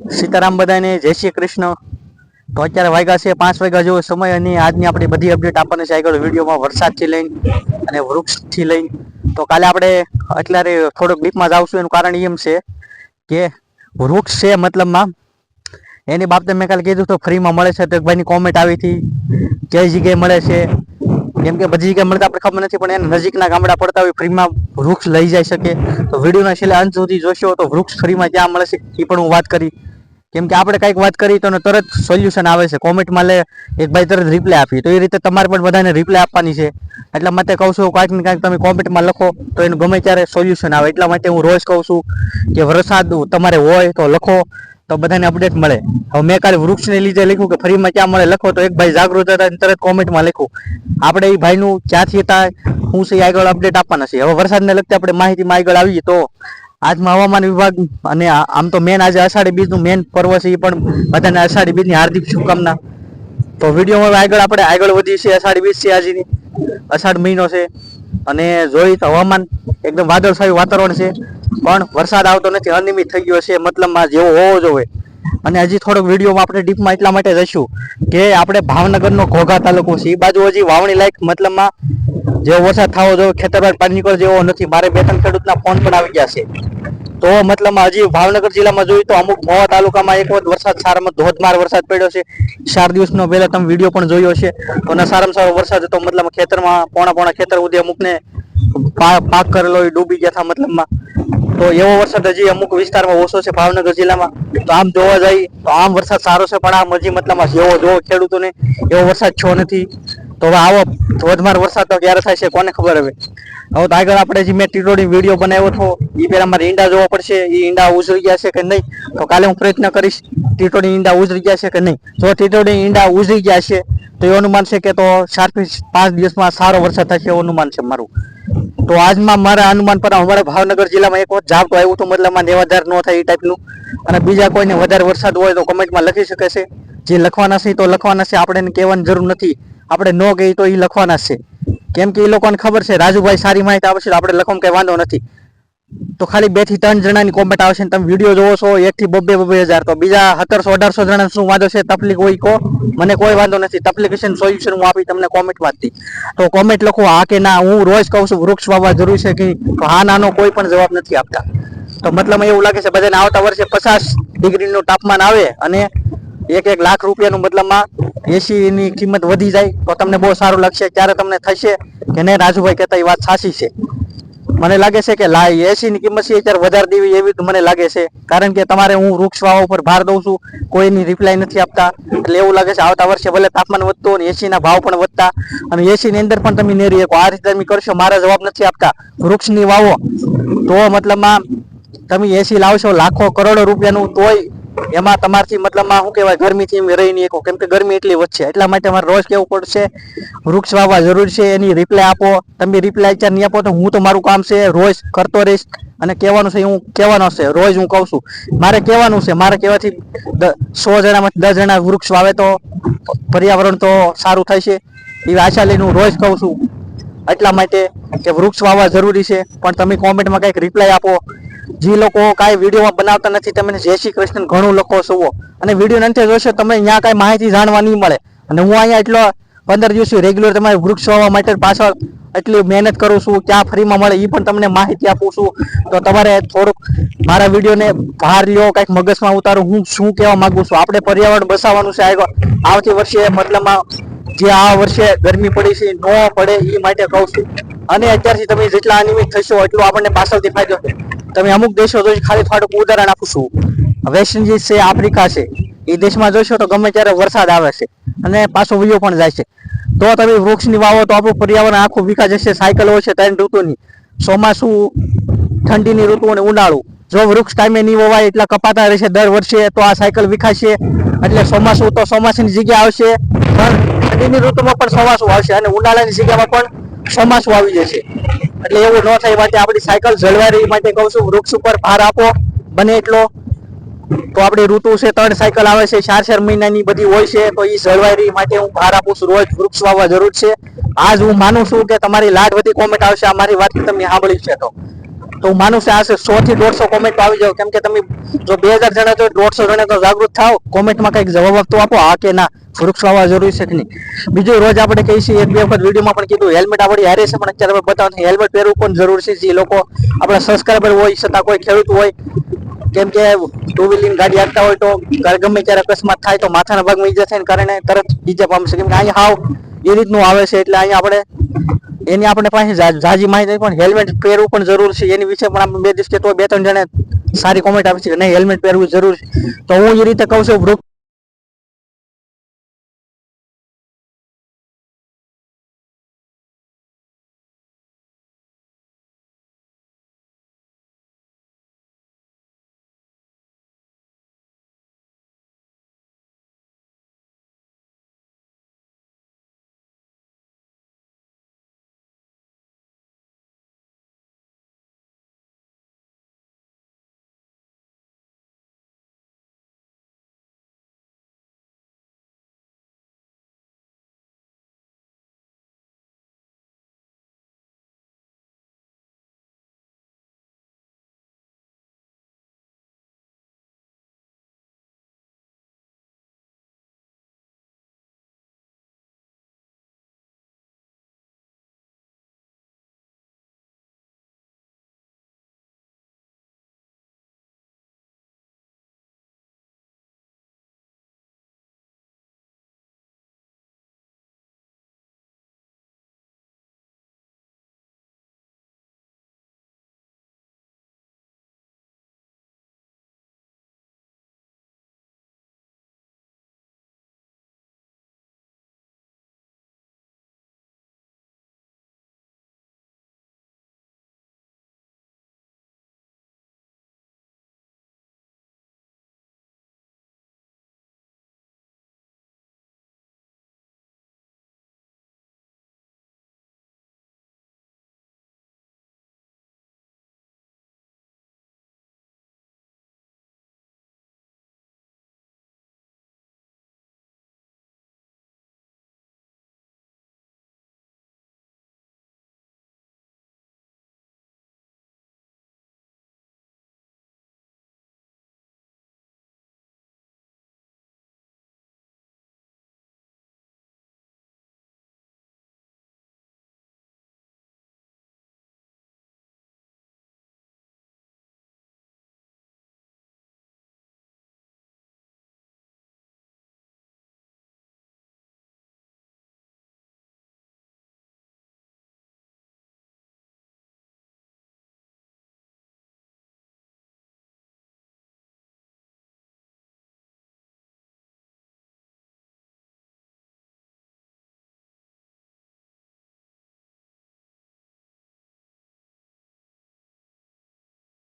સીતારામ બધાને જય શ્રી કૃષ્ણ. તો અત્યારે વાગ્યા છે પાંચ વાગ્યા જેવો સમય અને આજની આપણી બધી અપડેટ આપવાની છે આગળ વિડીયોમાં વરસાદથી લઈને અને વૃક્ષથી લઈને. તો કાલે આપણે અત્યારે થોડોક ડીપમાં જાવશું એનું કારણ એમ છે કે વૃક્ષ છે મતલબમાં એની બાબતે મેં કાલે કીધું તો ફ્રીમાં મળે છે, તો એક ભાઈની કોમેન્ટ આવી હતી કઈ જગ્યાએ મળે છે. કેમ કે બધી જગ્યાએ મળતા આપણે ખબર નથી, પણ એના નજીકના ગામડા પડતા હોય ફ્રીમાં વૃક્ષ લઈ જઈ શકે. તો વિડીયોના છેલ્લે અંત સુધી જોશો તો વૃક્ષ ફ્રીમાં ક્યાં મળે છે, એ પણ હું વાત કરી. કેમ કે આપણે કંઈક વાત કરી તો તરત સોલ્યુશન આવે છે. કોમેન્ટમાં લે, એક ભાઈ તરત રિપ્લાય આપી. તો એ રીતે તમારે પણ બધાને રિપ્લાય આપવાની છે. એટલા માટે કહું છું, કાંઈક ને કાંઈક તમે કોમેન્ટમાં લખો તો એનું ગમે ત્યારે સોલ્યુશન આવે. એટલા માટે હું રોજ કહું છું કે વરસાદ તમારે હોય તો લખો, તો બધાને અપડેટ મળે. હવે મેં કાલે વૃક્ષને લીધે લખ્યું કે ફ્રીમાં ક્યાં મળે, લખો તો એક ભાઈ જાગૃત હતા તરત કોમેન્ટમાં લખ્યું. આપણે એ ભાઈનું ક્યાંથી હતા, હું છે આગળ અપડેટ આપવાના છે. હવે વરસાદને લગતી આપણે માહિતીમાં આગળ આવીએ તો આજમાં હવામાન વિભાગ અને આમ તો મેન આજે અષાઢી બીજનું મેન પર્વ છે એ પણ બધાને અષાઢી બીજની હાર્દિક શુભકામના. તો વિડીયોમાં આગળ આપણે આગળ વધીએ છીએ, અષાઢી બીજ છે આજની. અષાઢ મહિનો છે અને જોઈ તો હવામાન એકદમ વાદળછાયું વાતાવરણ છે, પણ વરસાદ આવતો નથી, અનિયમિત થઈ ગયો છે, મતલબમાં જેવો હોવો જોઈએ. અને હજી થોડોક વિડીયોમાં આપણે ડીપમાં એટલા માટે જઈશું કે આપણે ભાવનગરનો ઘોઘા તાલુકો છે. એ બાજુ હજી વાવણી લાયક મતલબમાં જેવો વરસાદ થવો જોઈએ ખેતર પાણી નીકળે જેવો નથી. મારે બે ત્રણ ખેડૂતના ફોન પણ આવી ગયા છે. તો મતલબ હજી ભાવનગર જિલ્લામાં જોઈએ તો અમુક મોવા તાલુકામાં એક વખત વરસાદ સારામાં ધોધમાર વરસાદ પડ્યો છે. ચાર દિવસનો પહેલા તમે વીડિયો પણ જોયો છે. તો સારામાં સારો વરસાદ હતો. મતલબ ખેતરમાં પોણા પોણા ખેતર સુધી અમુકને પાક કરેલો હોય, ડૂબી ગયા હતા મતલબમાં. તો એવો વરસાદ હજી અમુક વિસ્તારમાં ઓછો છે ભાવનગર જિલ્લામાં. તો આમ જોવા જઈએ તો આમ વરસાદ સારો છે, પણ આમ હજી મતલબમાં જેવો જોવો ખેડૂતોને એવો વરસાદ છો નથી. તો હવે આવો ધોધમાર વરસાદ તો ક્યારે થાય છે કોને ખબર હવે. હવે તો આગળ આપણે જે મેં ટીટોડી વીડિયો બનાવ્યો હતો એ પહેલાં મારે ઈંડા જોવા પડશે એ ઈંડા ઉજરી ગયા છે કે નહીં? તો કાલે હું પ્રયત્ન કરીશ, ટીટોડી ઈંડા ઉજરી ગયા છે કે નહીં? જો ટીટોડી ઈંડા ઉજરી ગયા છે, તો એવું અનુમાન છે કે તો ચારથી પાંચ દિવસમાં સારો વરસાદ થશે એવું અનુમાન છે મારું. તો આજમાં મારા અનુમાન પર અમારા ભાવનગર જિલ્લામાં એક વખત ઝાપટું આવ્યું હતું, મતલબમાં દેવાદાર ન થાય એ ટાઈપનું. અને બીજા કોઈને વધારે વરસાદ હોય તો કમેન્ટમાં લખી શકે છે. જે લખવાના છે તો લખવાના છે, આપણે કહેવાની જરૂર નથી. આપણે ન કહીએ તો એ લખવાના છે. કેમ કે એ લોકોને ખબર છે, રાજુભાઈ સારી માહિતી આવશે આપણે લખવામાં કઈ વાંધો નથી. તો ખાલી બેથી ત્રણ જણાની કોમેન્ટ આવશે તમે વીડિયો જોવો છો, એક થી બબ્બે બબ્બે હજાર. તો બીજા સત્તરસો, અઢારસો જણા શું વાંધો છે, તકલીફ હોય કો? મને કોઈ વાંધો નથી. તકલીફ સોલ્યુશન હું આપી તમને કોમેન્ટમાંથી તો કોમેન્ટ લખો, હા કે ના? હું રોજ કહું છું, વૃક્ષ વાવવા જરૂરી છે કે હા નાનો કોઈ પણ જવાબ નથી આપતા. તો મતલબ એવું લાગે છે, બધાને આવતા વર્ષે પચાસ ડિગ્રીનું તાપમાન આવે અને એક એક લાખ રૂપિયાનું મતલબમાં એસી ની કિંમત વધી જાય તો તમને બહુ સારું લાગશે. ત્યારે તમને થશે કે નહીં, રાજુભાઈ કહેતા એ વાત સાચી છે. મને લાગે છે કે લાઈ એસીની કિંમત છે અત્યારે વધારે દેવી એવી મને લાગે છે. કારણ કે તમારે હું વૃક્ષ વાવવા ઉપર ભાર દઉં છું, કોઈની રિપ્લાય નથી આપતા. એટલે એવું લાગે છે આવતા વર્ષે ભલે તાપમાન વધતું અને એસીના ભાવ પણ વધતા. અને એસીની અંદર પણ તમે નેરી શકો. આ રીતે તમે કરશો, મારા જવાબ નથી આપતા. વૃક્ષની વાવો. તો મતલબમાં તમે એસી લાવશો લાખો કરોડો રૂપિયાનું, તોય એમાં તમારથી મતલબમાં શું કહેવાય, ગરમીથી રહી નહીં કેમ કે ગરમી એટલી વધશે. એટલા માટે મારે રોજ કેવું પડશે, વૃક્ષ વાવવા જરૂર છે, એની રિપ્લાય આપો. તમે રિપ્લાય અત્યારે નહીં આપો તો હું તો મારું કામ છે, રોજ કરતો રહીશ. અને કહેવાનું છે, હું કહેવાનો છે, રોજ હું કહું છું. મારે કહેવાનું છે, મારે કહેવાથી સો જણામાંથી દસ જણા વૃક્ષ વાવે તો પર્યાવરણ તો સારું થાય છે. એવી આશા લઈને હું રોજ કહું છું. એટલા માટે કે વૃક્ષ વાવવા જરૂરી છે. પણ તમે કોમેન્ટમાં કંઈક રિપ્લાય આપો. જે લોકો, કાંઈ વિડીયોમાં બનાવતા નથી, તમે જય શ્રી કૃષ્ણ ઘણું લખો છો. અને વીડિયો નથી જોશો તમે અહીંયા કાંઈ માહિતી જાણવા નહીં મળે. અને હું અહીંયા એટલો પંદર દિવસથી રેગ્યુલર તમારે વૃક્ષ વાવવા માટે પાછળ એટલી મહેનત કરું છું, ક્યાં ફ્રીમાં મળે એ પણ તમને માહિતી આપું છું. તો તમારે થોડુંક મારા વિડીયોને બહાર લ્યો, કંઈક મગજમાં ઉતારો, હું શું કહેવા માગું છું? આપણે પર્યાવરણ બસાવવાનું છે આવતી વર્ષે મતલબમાં જે આ વર્ષે ગરમી પડી છે, ન પડે એ માટે કહું છું. અને અત્યારથી તમે જેટલા અનિયમિત થશો, એટલું આપણને પાછળથી ફાયદો છે તમે અમુક દેશો જોઈ ખાલી થોડુંક ઉદાહરણ આપું છું. વેસ્ટ ઇન્ડિઝ છે, આફ્રિકા છે, એ દેશમાં જોઈશો તો ગમે ત્યારે વરસાદ આવે છે અને પાછો વયો પણ જાય છે. તો તમે વૃક્ષની વાવો તો આપણું પર્યાવરણ આખું વિકાસ જશે, સાયકલ હોય છે, ત્રણ ઋતુની. ચોમાસું, ઠંડીની ઋતુ અને ઉનાળું. જો વૃક્ષ ટાઈમે નહીં વવાય એટલા કપાતા રહેશે દર વર્ષે, તો આ સાયકલ વિખાશે એટલે ચોમાસું તો ચોમાસાની જગ્યા આવશે, પણ ઠંડીની ઋતુમાં પણ ચોમાસું આવશે અને ઉનાળાની જગ્યામાં પણ ચોમાસું આવી જશે. એટલે એવું ન થાય માટે આપણી સાયકલ જળવાઈ રહી માટે કહું છું, વૃક્ષ ઉપર ભાર આપો, બને એટલો. તો આપણી ઋતુ છે, ત્રણ સાયકલ આવે છે, ચાર ચાર મહિનાની બધી હોય છે, તો એ જળવાઈ રહી માટે હું ભાર આપું છું, રોજ વૃક્ષ વાવવા જરૂર છે. આજ હું માનું છું કે તમારી લાડ વધી કોમેન્ટ આવશે, આ મારી વાત તમે સાંભળી છે તો તો હું માનું છું આશરે સો થી દોઢસો કોમેન્ટ આવી જાવ કેમ કે તમે જો બે હજાર જણા તો દોઢસો જણા તો જાગૃત થાવ કોમેન્ટમાં કંઈક જવાબ આપતો આપો હા કે ના? વૃક્ષ વાવવા જરૂરી છે કે નહીં? બીજું રોજ આપણે કહીએ છીએ, એક બે વખત વિડીયોમાં પણ કીધું હેલ્મેટ આપણી હારે છે, પણ અત્યારે આપણે બતાવો હેલ્મેટ પહેરવું પણ જરૂર છે? જે લોકો આપણા સબસ્ક્રાઈબર હોય, છતાં કોઈ ખેડૂત હોય, કેમ કે ટુ વ્હીલિંગ ગાડી હાંકતા હોય તો ગમે ત્યારે અકસ્માત થાય તો માથાના ભાગમાં ઈજા થઈને કારણે તરત ઈજા પામશે કેમ કે અહીંયા હાવ. એ રીતનું આવે છે એટલે અહીંયા આપણે એની આપણે પાસે ઝાઝી માહિતી પણ હેલ્મેટ પહેરવું પણ જરૂર છે. એની વિશે પણ આપણે બે દિવસ કે બે ત્રણ જણે સારી કોમેન્ટ આપી છે કે નહીં, હેલ્મેટ પહેરવું જરૂર છે. તો હું એ રીતે કહું છું, વૃક્ષ